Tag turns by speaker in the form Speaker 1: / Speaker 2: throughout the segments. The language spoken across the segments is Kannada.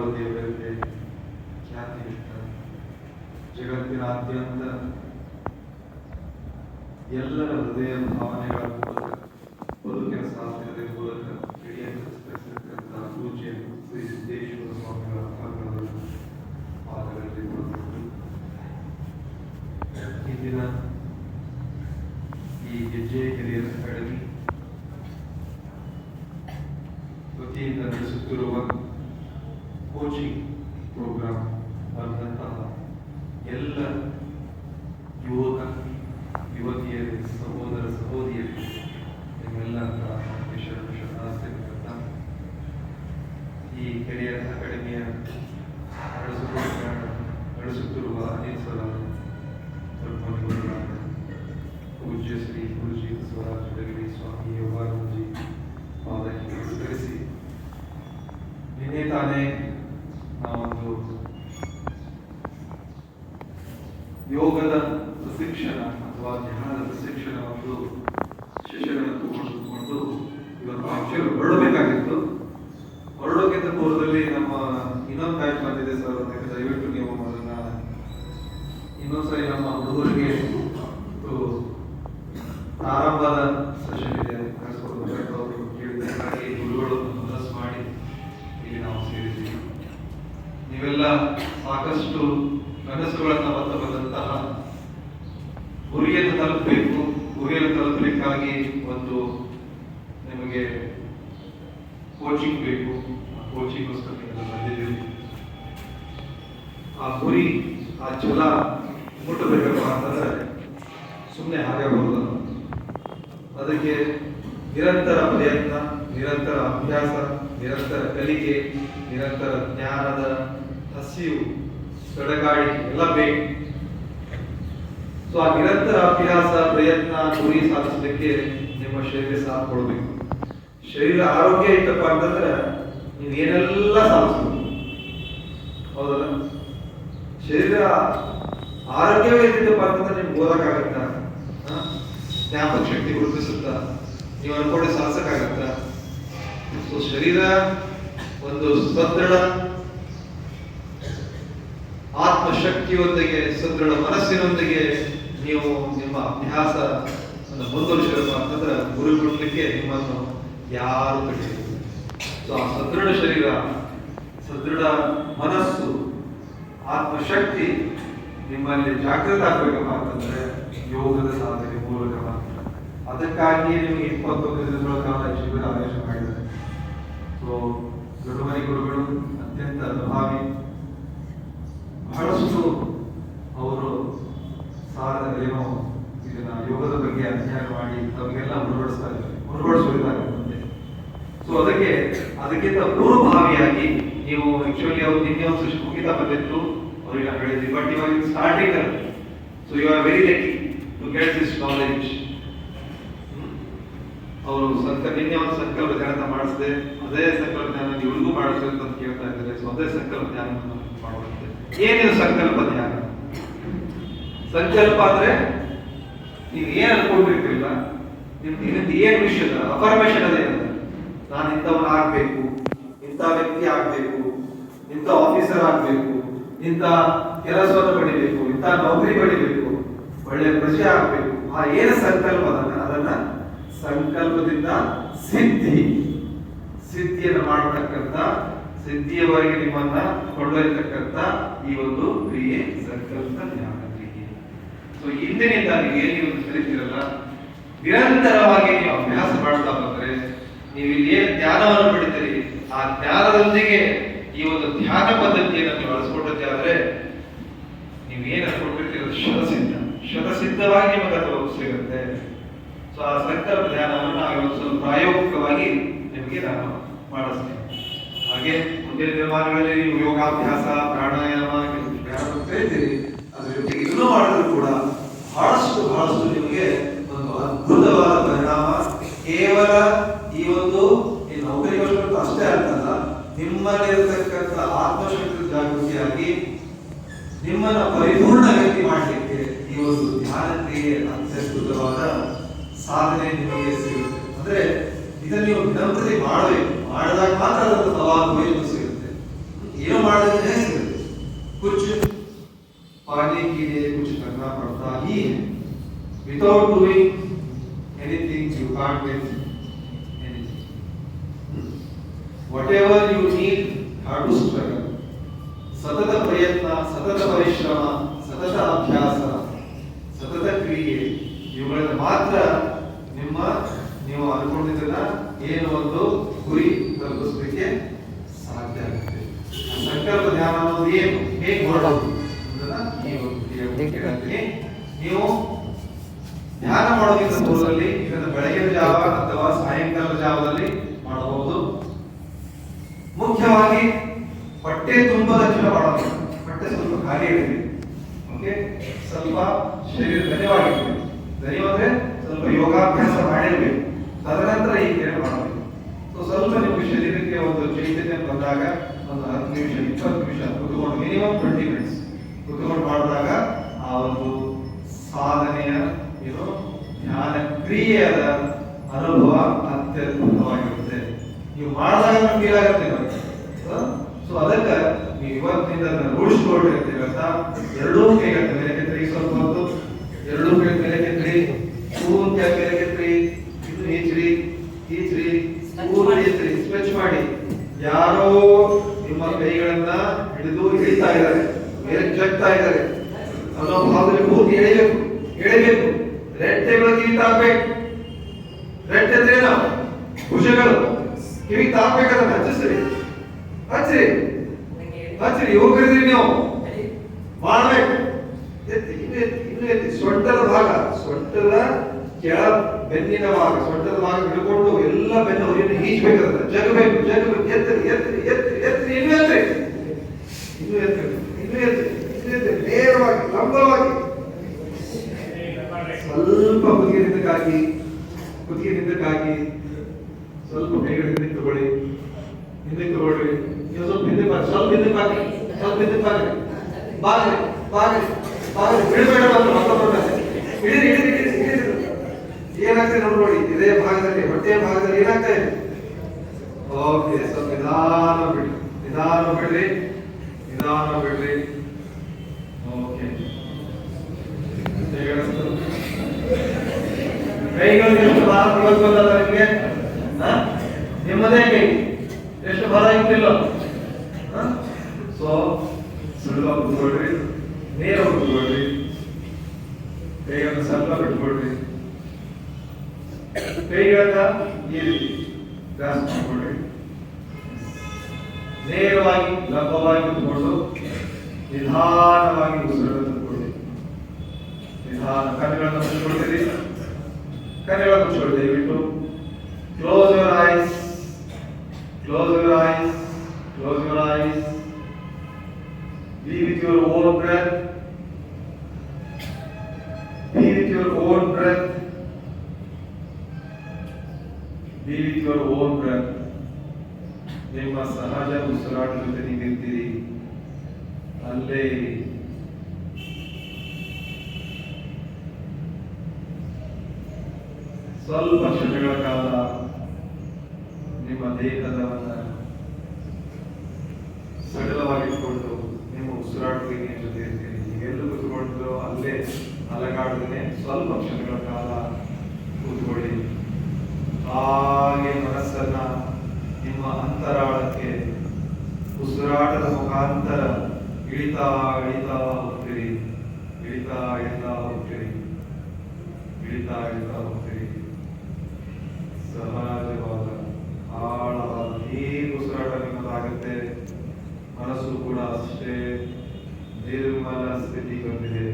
Speaker 1: ನಡೆದಾಡುವ ದೇವರಿಗೆ ಖ್ಯಾತಿ ಇಟ್ಟ ಜಗತ್ತಿನಾದ್ಯಂತ ಎಲ್ಲರ ಹೃದಯ ಭಾವನೆಗಳ ಮೂಲಕ ಬದುಕಿನ ಸಾಧನೆಯ ಮೂಲಕ ಇಡೀ ಎಕ್ಸ್ಪ್ರೆಸ್ ಪೂಜ್ಯ ಶ್ರೀ ಸಿದ್ದೇಶ್ವರ ಸ್ವಾಮಿಗಳ ಪಾದಗಳಲ್ಲಿ ಪಾದಗಳಲ್ಲಿ ಕುಳಿತುಕೊಂಡು ಇಂದಿನ ಈ ಹೆಜ್ಜೆ ಹಿರಿಯರ ಪ್ರಯತ್ನ ನಿರಂತರ ಅಭ್ಯಾಸ, ನಿರಂತರ ಕಲಿಕೆ, ನಿರಂತರ ಜ್ಞಾನದ ಹಸಿವು ಸಡಗಾಡಿ ಎಲ್ಲ ಬೇಕು. ಸೊ ಆ ನಿರಂತರ ಅಭ್ಯಾಸ, ಪ್ರಯತ್ನ, ಗುರಿ ಸಾಧಿಸಲಿಕ್ಕೆ ನಿಮ್ಮ ಶರೀರ ಸಾಥ್ ಕೊಡಬೇಕು ಶರೀರ ಆರೋಗ್ಯ ಇತ್ತಪ್ಪ ಅಂತಂದ್ರೆ ನೀವು ಏನೆಲ್ಲ ಸಾಧಿಸ್ಬೋದು? ಹೌದಲ್ಲ? ಶರೀರ ಆರೋಗ್ಯವೇ ಇದ್ದಿದ್ದಪ್ಪ ಅಂತಂದ್ರೆ ನಿಮ್ಗೆ ಓದಕ್ಕಾಗತ್ತ? ಜ್ಞಾಪಕ ಶಕ್ತಿ ಗುರುತಿಸುತ್ತಾ? ನೀವು ಅನ್ಕೊಂಡೆ ಸಾಧಿಸಕ್ಕಾಗತ್ತ ಸೊ ಶರೀರ ಒಂದು ಸದೃಢ ಆತ್ಮಶಕ್ತಿಯೊಂದಿಗೆ, ಸದೃಢ ಮನಸ್ಸಿನೊಂದಿಗೆ ನೀವು ನಿಮ್ಮ ಅಭ್ಯಾಸ ಮುಂದುವರಿಸಿರಪ್ಪ ಅಂತಂದ್ರೆ ಗುರಿ ಮುಟ್ಲಿಕ್ಕೆ ನಿಮ್ಮನ್ನು ಯಾರು ತಡೆಯಲಿಲ್ಲ ಸೊ ಆ ಸದೃಢ ಶರೀರ, ಸದೃಢ ಮನಸ್ಸು, ಆತ್ಮಶಕ್ತಿ ನಿಮ್ಮಲ್ಲಿ ಜಾಗೃತ ಆಗ್ಬೇಕಪ್ಪ ಅಂತಂದ್ರೆ ಯೋಗದ ಸಾಧನೆ ಮೂಲಕ ಅದಕ್ಕಾಗಿ ನಿಮಗೆ ಇಪ್ಪತ್ತು ದಿನಗಳ ಕಾಲ ಶಿಬಿರ ಆದೇಶ ಮಾಡಿದ್ದಾರೆ. ಸೊ ಗಡುಮನಿ ಗುರುಗಳು ಅತ್ಯಂತ ಅನುಭಾವಿ ಬಹಳಷ್ಟು ಅವರು ಸಾರದ ಏನೋ ಇದನ್ನ ಯೋಗದ ಬಗ್ಗೆ ಅಧ್ಯಯನ ಮಾಡಿ ತಮಗೆಲ್ಲ ಮುಂದುವರಿಸ್ತಾ ಇದ್ದಾರೆ ಮುಂದೆ. ಸೊ ಅದಕ್ಕೆ, ಅದಕ್ಕಿಂತ ಪೂರ್ವಭಾವಿಯಾಗಿ ನೀವು ಆಕ್ಚುಲಿ ಅವರು ನಿನ್ನೆ ಒಂದು ಮುಗಿತಾ ಬಂದಿತ್ತು. ಅವರಿಗೆ ಹೇಳಿದ್ವಿ ಬಟ್ ಇವಾಗ starting so you are very lucky to get this knowledge ಅವರು ಸಂಕ ನಿನ್ನೆ ಒಂದು ಸಂಕಲ್ಪ ಮಾಡಿಸಿದೆ ಅದೇ ಸಂಕಲ್ಪ ಇವ್ರಿಗೂ ಮಾಡಿಸ್ಬೇಕು ಅಂತ ಕೇಳ್ತಾ ಇದ್ದಾರೆ. ಸೊ ಅದೇ ಸಂಕಲ್ಪ ಧ್ಯಾನವನ್ನು ಮಾಡುವಂತೆ. ಏನಿದು ಸಂಕಲ್ಪ ಧ್ಯಾನ ಸಂಕಲ್ಪ ಅಂದ್ರೆ ನೀವು ಏನ್ ಅನ್ಕೊಂಡಿರ್ತಿಲ್ಲ ನಿಮ್ದು ಇನ್ನ ಏನ್ ವಿಷಯ ಅಫರ್ಮೇಶನ್ ಅದೇ ನಾನು ಇಂಥವನ್ ಆಗ್ಬೇಕು, ಇಂಥ ವ್ಯಕ್ತಿ ಆಗ್ಬೇಕು, ಇಂಥ ಆಫೀಸರ್ ಆಗ್ಬೇಕು, ಇಂಥ ಕೆಲಸವನ್ನು ಪಡಿಬೇಕು, ಇಂಥ ನೌಕರಿ ಪಡಿಬೇಕು, ಒಳ್ಳೆ ಪ್ರಜೆ ಆಗ್ಬೇಕು. ಆ ಏನು ಸಂಕಲ್ಪ ಅದನ್ನ? ಅದನ್ನ ಸಂಕಲ್ಪದಿಂದ ಸಿದ್ಧಿ. ಸಿದ್ಧಿಯನ್ನು ಮಾಡತಕ್ಕಂತ ಸಿದ್ಧಿಯವರೆಗೆ ನಿಮ್ಮನ್ನ ಕೊಂಡೊಯ್ಯತಕ್ಕಂತ ಈ ಒಂದು ಕ್ರಿಯೆ ಸಂಕಲ್ಪ ಜ್ಞಾನ ಕ್ರಿಯೆ ಸೊ ಇಂದಿನಿಂದ ನೀವು ಏನು ಕಲಿತೀರಲ್ಲ ನಿರಂತರವಾಗಿ ನೀವು ಅಭ್ಯಾಸ ಮಾಡ್ತಾ ಬಂದ್ರೆ, ನೀವು ಇಲ್ಲಿ ಏನು ಜ್ಞಾನವನ್ನು ಪಡಿತೀರಿ? ಆ ಜ್ಞಾನದೊಂದಿಗೆ ಈ ಒಂದು ಧ್ಯಾನ ಪದ್ಧತಿಯನ್ನು ನೀವು ಅಳಿಸ್ಕೊಂಡದ್ದೇ ಆದ್ರೆ, ನೀವು ಏನು ಅನ್ಕೊಂಡಿರ್ತೀರ? ಶತಸಿದ್ಧ ಶತಸಿದ್ಧವಾಗಿ ನಿಮಗೆ ಅದು ಸಿಗುತ್ತೆ ಸೊ ಆ ಸಂಕಲ್ಪ ಧ್ಯಾನವನ್ನು ಪ್ರಾಯೋಗಿಕವಾಗಿ ನಿಮಗೆ ನಾನು ಮಾಡಿಸ್ತೇನೆ. ಹಾಗೆ ಮುಂದಿನ ದಿನಮಾನಗಳಲ್ಲಿ ನೀವು ಯೋಗಾಭ್ಯಾಸ, ಪ್ರಾಣಾಯಾಮ ಕಲಿತೀರಿ ಅದ್ರ ಜೊತೆಗೆ ಇನ್ನೂ ಮಾಡಿದ್ರು ಕೂಡ ಬಹಳಷ್ಟು ಬಹಳಷ್ಟು ನಿಮಗೆ ಒಂದು ಅದ್ಭುತವಾದ ಪರಿಣಾಮ. ಕೇವಲ ಈ ಒಂದು ಈ ನೌಕರಿಗೋಸ್ಕರ ಅಷ್ಟೇ ಅರ್ಥಲ್ಲ ನಿಮ್ಮಲ್ಲಿರತಕ್ಕಂಥ ಆತ್ಮಶಕ್ತಿ ಜಾಗೃತಿಯಾಗಿ ನಿಮ್ಮನ್ನ ಪರಿಪೂರ್ಣ ವ್ಯಕ್ತಿ ಮಾಡಲಿಕ್ಕೆ ಈ ಒಂದು ಧ್ಯಾನ ಕ್ರಿಯೆ ಅತ್ಯದ್ಭುತವಾದ ಸಾಧನೆ ನಿಮಗೆ ಸಿಗುತ್ತೆ. ಅಂದ್ರೆ ಇದನ್ನು ನೀವು ದಿನಂಪ್ರತಿ ಮಾಡಬೇಕು. ಮಾಡಿದಾಗ ಮಾತ್ರ ಅದರ ಸವಾಲು ಮೇಲು ಸಿಗುತ್ತೆ. ಏನು ಮಾಡಿದ್ರೆ ಸಿಗುತ್ತೆ? कुछ पाने के लिए कुछ करना पड़ता ही है विदाउट डूइंग एनीथिंग यू ಹೇಗೆ ಹೊರಡೋದು ನೀವು ಧ್ಯಾನ ಮಾಡೋದಕ್ಕಿಂತ ಪೂರ್ವದಲ್ಲಿ ಇದನ್ನು ಬೆಳಗಿನ ಜಾವ ಅಥವಾ ಸಾಯಂಕಾಲದ ಜಾವದಲ್ಲಿ ಮಾಡಬಹುದು. ಮುಖ್ಯವಾಗಿ ಹೊಟ್ಟೆ ತುಂಬ ದಕ್ಷಿಣ ಮಾಡಬೇಕು ಹೊಟ್ಟೆ ಸ್ವಲ್ಪ ಖಾಲಿ ಇರಲಿ ಓಕೆ ಸ್ವಲ್ಪ ಶರೀರ ಧನ್ಯವಾಗಿರ್ಬೇಕು. ಧನ್ಯವಾದ್ರೆ ಸ್ವಲ್ಪ ಯೋಗಾಭ್ಯಾಸ ಮಾಡಿರ್ಬೇಕು. ತದನಂತರ ಈ ಕ್ರಿಯೆ ಮಾಡಬೇಕು ಸೊ ಸ್ವಲ್ಪ ನಿಮಗೆ ಶರೀರಕ್ಕೆ ಒಂದು ಚೈತನ್ಯ ಬಂದಾಗ ಒಂದು ಹತ್ತು ನಿಮಿಷ, ಇಪ್ಪತ್ತು ನಿಮಿಷ ಟ್ವೆಂಟಿ ಮಿನಿಟ್ಸ್ ಕುತ್ಕೊಂಡು ಮಾಡಿದಾಗ ಆ ಒಂದು ಸಾಧನೆಯ ಏನು ಧ್ಯಾನ ಕ್ರಿಯೆಯಾದ ಅನುಭವ ಅತ್ಯದ್ಭುತವಾಗಿರುತ್ತೆ. ನೀವು ಮಾಡಿದಾಗ ನಮ್ಗೆ ಫೀಲ್ ಆಗುತ್ತೆ ಸೊ ಅದಕ್ಕೆ ನೀವು ಇವತ್ತಿನಿಂದ ರೂಢಿಸ್ಕೊಳ್ರಿ ಅಂತ ಹೇಳ್ತಾ ಎರಡೂ ಕೈಗಳ ಮೇಲೆ ಕೆತ್ತರಿ ಸ್ವಲ್ಪ ಹೊತ್ತು, ಎರಡೂ ಕೈ ಮೇಲೆ ಕೆತ್ತರಿ ಪೂರ್ತಿ ಮೇಲೆ ಕೆತ್ತರಿ ಇದು ಈಚ್ರಿ ಈಚ್ರಿ ಪೂರ್ತಿ ಈಚ್ರಿ ಸ್ಟ್ರೆಚ್ ಮಾಡಿ. ಯಾರೋ ನಿಮ್ಮ ಕೈಗಳನ್ನ ಹಿಡಿದು ಇಳಿತಾ ಇದ್ದಾರೆ. ಮೇಲೆ ಜಗ್ತಾ ಇದ್ದಾರೆ. ಅನ್ನೋ ಭಾವದಲ್ಲಿ ಪೂರ್ತಿ ಎಳೆಯಬೇಕು ಎಳಿಬೇಕು ಕಿವಿ ತಾಕ್ಬೇಕು ರೆಟ್ಟೆ ಅಂದ್ರೆ ಭುಜಗಳು. ಕಿವಿ ತಾಕ್ಬೇಕದನ್ನ ಹಚ್ಚಿಸ್ರಿ. ಹಚ್ಚಿರಿ. ಹಚ್ಚ್ರಿ ಯುವಕರಿದ್ರಿ ನೀವು. ಮಾಡ್ಬೇಕು. ಸೊಂಟದ ಭಾಗ, ಸೊಂಟದ ಕೆಳ ಬೆನ್ನಿನ ಭಾಗ, ಸೊಂಟದ ಭಾಗ ಹಿಡ್ಕೊಂಡು ಎಲ್ಲ ಬೆನ್ನು ಹೊರಿಯನ್ನು ಈಜ್ಬೇಕದ ಜಗಬೇಕು ಜಗಬೇಕು. ಎತ್ತರಿ ಎತ್ತರಿ ಎತ್ತರಿ ಎತ್ತರಿ. ಇನ್ನು ಎತ್ತರಿ. ಇನ್ನು ಎತ್ತರಿ. ನೇರವಾಗಿ ಲಂಬವಾಗಿ ಸ್ವಲ್ಪ ಕುತ್ತಿಗೆ ನಿಂದಕ್ಕಾಗಿ ಕುತ್ತಿಗೆ ನಿಂದಕ್ಕಾಗಿ ಸ್ವಲ್ಪ ಕೈಗಳು ಹಿಂದಕ್ಕೆ ತಗೊಳ್ಳಿ ಹಿಂದಕ್ಕೆ ತಗೊಳ್ರಿ ನೀವು ಸ್ವಲ್ಪ ಹಿಂದಕ್ಕೆ ಬಾಗಿ ಸ್ವಲ್ಪ ಹಿಂದಕ್ಕೆ ಬಾಗಿ ಸ್ವಲ್ಪ ಹಿಂದಕ್ಕೆ ಬಾಗಿ ಬಾಗ್ರಿ ಬಾಗ್ರಿ ಬಾಗ್ರಿ ಬಿಡಬೇಡ ಮಾತ್ರ ಮತ್ತೊಬ್ಬರ ಹಿಡಿರಿ ಹಿಡಿರಿ ಹಿಡಿರಿ ಹಿಡಿರಿ ಏನಾಗ್ತದೆ ನೋಡಿ ನೋಡಿ ಇದೇ ಭಾಗದಲ್ಲಿ ಹೊಟ್ಟೆಯ ಭಾಗದಲ್ಲಿ ಏನಾಗ್ತಾ ಇದೆ ಓಕೆ ಸ್ವಲ್ಪ ನಿಧಾನ ಬಿಡ್ರಿ ನಿಧಾನ ಬಿಡ್ರಿ ನಿಧಾನ ಬಿಡ್ರಿ ಓಕೆ ಕೈಗಳು ಎಷ್ಟು ಭಾರ ನಿಮಗೆ ನಿಮ್ಮದೇ ಕೈ. ಎಷ್ಟು ಭಾರ ಇಟ್ಟಿಲ್ಲ. ಸೊ ಸುಳ್ಳ ಕುತ್ಕೊಳ್ರಿ ನೇರ ಕುತ್ಕೊಳ್ರಿ ಕೈಗಳನ್ನು ಸ್ವಲ್ಪ ಬಿಟ್ಕೊಳ್ರಿ ಕೈಗಳನ್ನ ಈ ರೀತಿ ಗ್ರಾಸ್ ಮಾಡ್ಕೊಳ್ರಿ ನೇರವಾಗಿ ಲಂಬವಾಗಿ ಕುತ್ಕೊಂಡು ನಿಧಾನವಾಗಿ ಉಸಿರನ್ನು ನಿಧಾನ ಕಣ್ಣುಗಳನ್ನು ಮುಚ್ಚಿಕೊಳ್ತೀರಿ ಕಣ್ಣುಗಳನ್ನು ಮುಚ್ಚಿಕೊಳ್ಳಿ ದಯವಿಟ್ಟು ಕ್ಲೋಸ್ ಯುವರ್ ಸ್ವಲ್ಪ ಕ್ಷಣಗಳ ಕಾಲ ನಿಮ್ಮ ದೇಹದವನ್ನ ಸಡಿಲವಾಗಿಟ್ಕೊಂಡು ನಿಮ್ಮ ಉಸಿರಾಡ್ತೀನಿ ಜೊತೆ ಇರ್ತೀರಿ ನೀವೆಲ್ಲೂ ಕೂತ್ಕೊಂಡು ಅಲ್ಲೇ ಅಲಗಾಡ್ತೀನಿ ಸ್ವಲ್ಪ ಕ್ಷಣಗಳ ಕಾಲ ಕೂತ್ಕೊಳ್ಳಿ. ಹಾಗೆ ಮನಸ್ಸನ್ನ ನಿಮ್ಮ ಅಂತರಾಳಕ್ಕೆ ಉಸಿರಾಟದ ಮುಖಾಂತರ ಇಳಿತಾ ಇಳಿತಾ ಹೋಗ್ತೀರಿ. ಇಳಿತಾ ಇಳಿತಾ ಹೋಗ್ತೀರಿ. ಇಳಿತಾ ಇಳಿತಾ ಹೋಗ್ತೀರಿ. ಸಹಜವಾದ, ಆಳವಾದ ನೀರು ಉಸಿರಾಟ ನಿಮ್ಮದಾಗುತ್ತೆ ಮನಸ್ಸು ಕೂಡ ಅಷ್ಟೇ ನಿರ್ಮಲ ಸ್ಥಿತಿ ಬಂದಿದೆ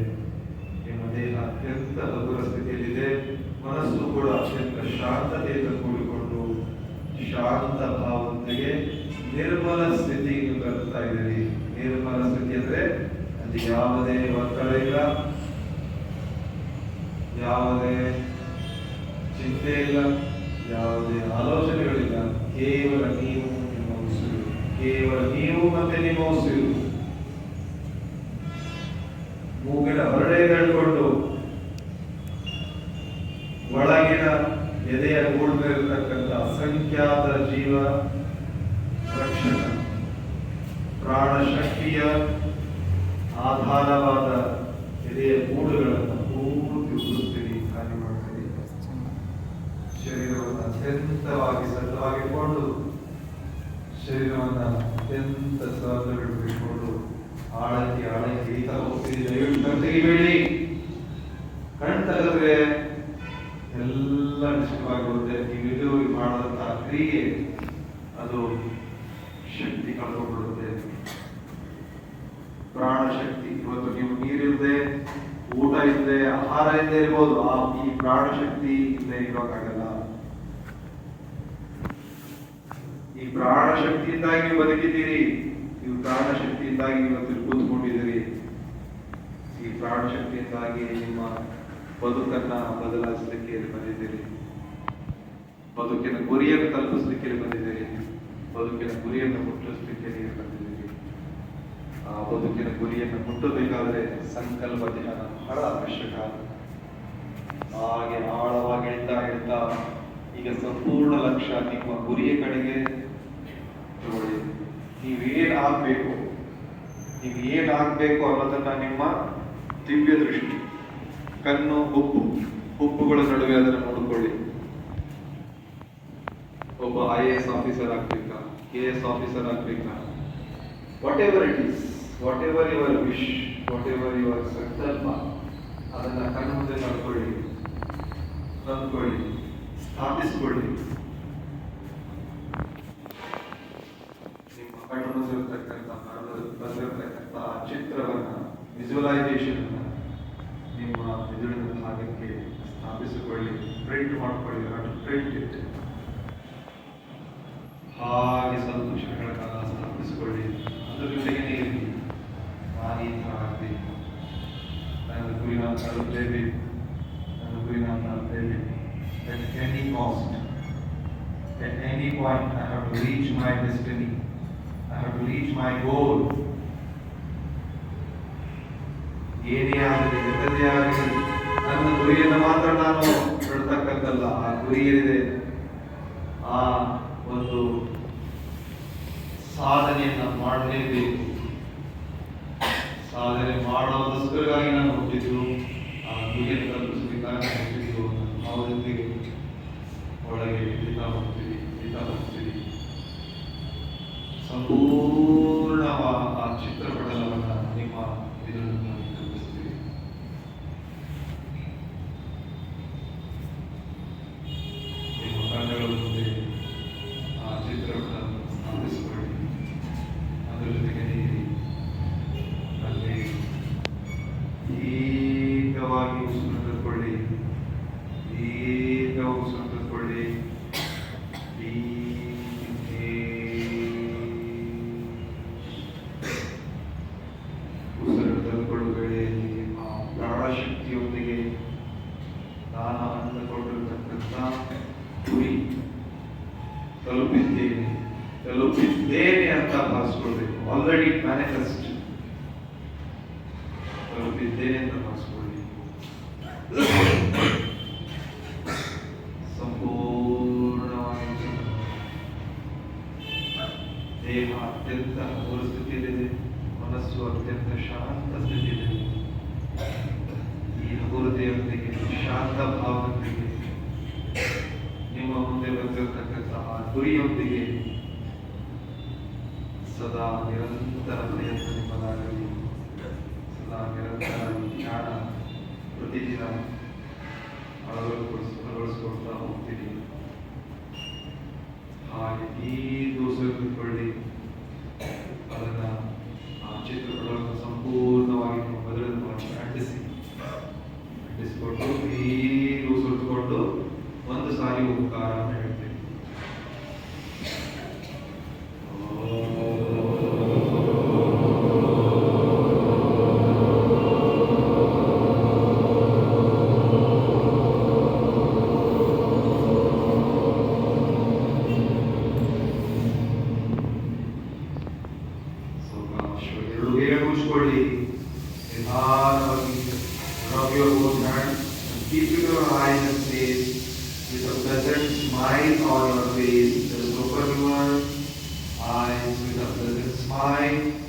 Speaker 1: ನಿಮ್ಮ ದೇಹ ಅತ್ಯಂತ ಹಗುರ ಸ್ಥಿತಿಯಲ್ಲಿದೆ. ಮನಸ್ಸು ಕೂಡ ಅತ್ಯಂತ ಶಾಂತತೆಯಿಂದ ಕೂಡಿಕೊಂಡು ಶಾಂತ ಭಾವದೊಂದಿಗೆ ನಿರ್ಮಲ ಸ್ಥಿತಿಗೆ ಬರ್ತಾ ಇದ್ದೀರಿ ನಿರ್ಮಲ ಸ್ಥಿತಿ ಅಂದ್ರೆ ಅಲ್ಲಿ ಯಾವುದೇ ಒತ್ತಡ ಇಲ್ಲ. ಯಾವುದೇ ಚಿಂತೆ ಇಲ್ಲ. ಯಾವುದೇ ಆಲೋಚನೆಗಳಿಲ್ಲ. ಕೇವಲ ನೀವು ನಿಮ್ಮ ಉಸಿರು. ಕೇವಲ ನೀವು ಮತ್ತೆ ನಿಮ್ಮ ಉಸಿರು. ಮೂಗಿನ ಹೊರಡೆ ತಳ್ಕೊಂಡು ಒಳಗಿನ ಎದೆಯ ಗೂಡಿನಲ್ಲಿರ್ತಕ್ಕಂಥ ಅಸಂಖ್ಯಾತ ಜೀವ ರಕ್ಷಣ ಪ್ರಾಣ ಶಕ್ತಿಯ ಆಧಾರವಾದ ಎದೆಯ ಗೂಡುಗಳನ್ನು ಪೂರ್ತಿ ಉಳಿಸ್ತೀರಿ ಖಾಲಿ ಮಾಡ್ತೀರಿ ಶರೀರವನ್ನು ಅತ್ಯಂತವಾಗಿ ಸರಳವಾಗಿಟ್ಕೊಂಡು ಶರೀರವನ್ನು ಅತ್ಯಂತ ಸರಳವಾಗಿಟ್ಕೊಂಡು ಆಳಕ್ಕೆ ಆಳಕ್ಕೆ ಈತ ದಯವಿಟ್ಟು ಕಣ್ ತೆಗಿಬೇಡಿ ಕಣ್ ತೆಗೆದ್ರೆ ಎಲ್ಲ ನಿಶ್ಚಿತವಾಗಿರುತ್ತೆ. ನೀವು ಮಾಡಿದಂತಹ ಕ್ರಿಯೆ, ಅದು ಶಕ್ತಿ ಕಳ್ಕೊಂಡ್ಬಿಡುತ್ತೆ. ಪ್ರಾಣ ಶಕ್ತಿ ಇವತ್ತು ನೀವು ನೀರಿಲ್ಲದೆ ಊಟ ಇಲ್ಲದೆ, ಆಹಾರ ಇಲ್ಲದೆ ಇರ್ಬೋದು. ಆ ಈ ಪ್ರಾಣ ಶಕ್ತಿ ಇಲ್ಲದೆ ಇರೋಕ್ಕಾಗಲ್ಲ. ಈ ಪ್ರಾಣ ಶಕ್ತಿಯಿಂದಾಗಿ ಬದುಕಿದ್ದೀರಿ, ನೀವು ಪ್ರಾಣ ಶಕ್ತಿಯಿಂದಾಗಿ ಇವತ್ತು ಕೂತ್ಕೊಂಡಿದ್ದೀರಿ. ಈ ಪ್ರಾಣ ಶಕ್ತಿಯಿಂದಾಗಿ ನಿಮ್ಮ ಬದುಕನ್ನ ಬದಲಾಯಿಸಲಿಕ್ಕೆ ಬಂದಿದ್ದೀರಿ. ಬದುಕಿನ ಗುರಿಯನ್ನು ತಲುಪಿಸಲಿಕ್ಕೆ ಬಂದಿದ್ದೀರಿ. ಬದುಕಿನ ಗುರಿಯನ್ನು ಮುಟ್ಟಿಸಲಿಕ್ಕೆ ಬಂದಿದ್ದೀರಿ. ಆ ಬದುಕಿನ ಗುರಿಯನ್ನು ಮುಟ್ಟಬೇಕಾದ್ರೆ ಸಂಕಲ್ಪ ಧ್ಯಾನ, ಬಹಳ ಅವಶ್ಯಕ. ಹಾಗೆ ಆಳವಾಗಿ ಹೇಳ್ತಾ ಇಳ್ತಾ ಈಗ ಸಂಪೂರ್ಣ ಲಕ್ಷ್ಯ ನಿಮ್ಮ ಗುರಿಯ ಕಡೆಗೆ ತಗೊಳ್ಳಿ. ನೀವೇನ್ ಆಗ್ಬೇಕು? ನೀವು ಏನ್ ಆಗ್ಬೇಕು ಅನ್ನೋದನ್ನ ನಿಮ್ಮ ದಿವ್ಯ ದೃಷ್ಟಿ, ಕಣ್ಣು ಹುಬ್ಬು ಹುಬ್ಬುಗಳ ನಡುವೆ ಅದನ್ನು ನೋಡಿಕೊಳ್ಳಿ. ಒಬ್ಬ ಐ ಎ ಎಸ್ ಆಫೀಸರ್ ಆಗ್ಬೇಕಾ? K S officer ಆಗ್ಬೇಕಾ? Whatever it is whatever your wish whatever your ಸಂಕಲ್ಪ, ಅದನ್ನ ಕಣ್ಣು ಮುಂದೆ ನೋಡ್ಕೊಳ್ಳಿ ತಂದ್ಕೊಳ್ಳಿ. ಸ್ಥಾಪಿಸ್ಕೊಳ್ಳಿ. ನಿಮ್ಮ ಕಣ್ಣು ಮುಂದಿರತಕ್ಕಂಥ ಆ ಚಿತ್ರವನ್ನು ವಿಜುವಲೈಸೇಷನ್ ನಿಮ್ಮ ಮೆದುಳಿನ ಭಾಗಕ್ಕೆ ಸ್ಥಾಪಿಸಿಕೊಳ್ಳಿ. ಪ್ರಿಂಟ್ ಮಾಡ್ಕೊಳ್ಳಿ. ಪ್ರಿಂಟ್ ಇಟ್ ಹಾಗೆ ಸ್ವಲ್ಪ ಕ್ಷಣಗಳ ಕಾಲ ಸ್ಥಾಪಿಸಿಕೊಳ್ಳಿ ಅದ್ರ ಜೊತೆಗೆ ಇರಿ ನಾನು ಈ ಥರ ಆಗಬೇಕು ನನ್ನ ಗುರಿ ನಾನು ತಲುಪಲೇಬೇಕು ನನ್ನ ಗುರಿ ನಾನು ತಲುಪಲೇಬೇಕು at any cost at any point I have to reach my destiny I have to reach my goal. ಏನೇ ಆಗಲಿ ಎಂಥದೇ ಆಗಲಿ ನನ್ನ ಗುರಿಯನ್ನು ಮಾತ್ರ ನಾನು ಬಿಡ್ತಕ್ಕಂಥಲ್ಲ ಆ ಗುರಿ ಏನಿದೆ ಆ ಒಂದು ಸಾಧನೆಯನ್ನ ಮಾಡಲೇಬೇಕು. ಸಾಧನೆ ಮಾಡೋದಕ್ಕಾಗಿ ನಾನು ಹುಟ್ಟಿದ್ದು. ಆ ಗುರಿಯನ್ನು ತಲುಪಿಸಬೇಕಾಗಿ ಹುಟ್ಟಿದ್ದು. ನಾವು ಭಾವದೊಂದಿಗೆ ಒಳಗೆ ಹಿಡಿತಾ ಹೋಗ್ತೀವಿ ಹೋಗ್ತೀವಿ ಸಂಪೂರ್ಣ ಗುರಿಯೊಂದಿಗೆ ಸದಾ ನಿರಂತರ ಪ್ರಯತ್ನ ನಿಮ್ಮದಾಗಲಿ ಸದಾ ನಿರಂತರ ಜ್ಞಾನ ಪ್ರತಿದಿನ ಅಳವಡಿಸ್ ಅಳವಡಿಸ್ಕೊಳ್ತಾ with all of you. Rub your own hand and keep your eyes and face with a pleasant smile on your face. Just open your eyes with a pleasant smile.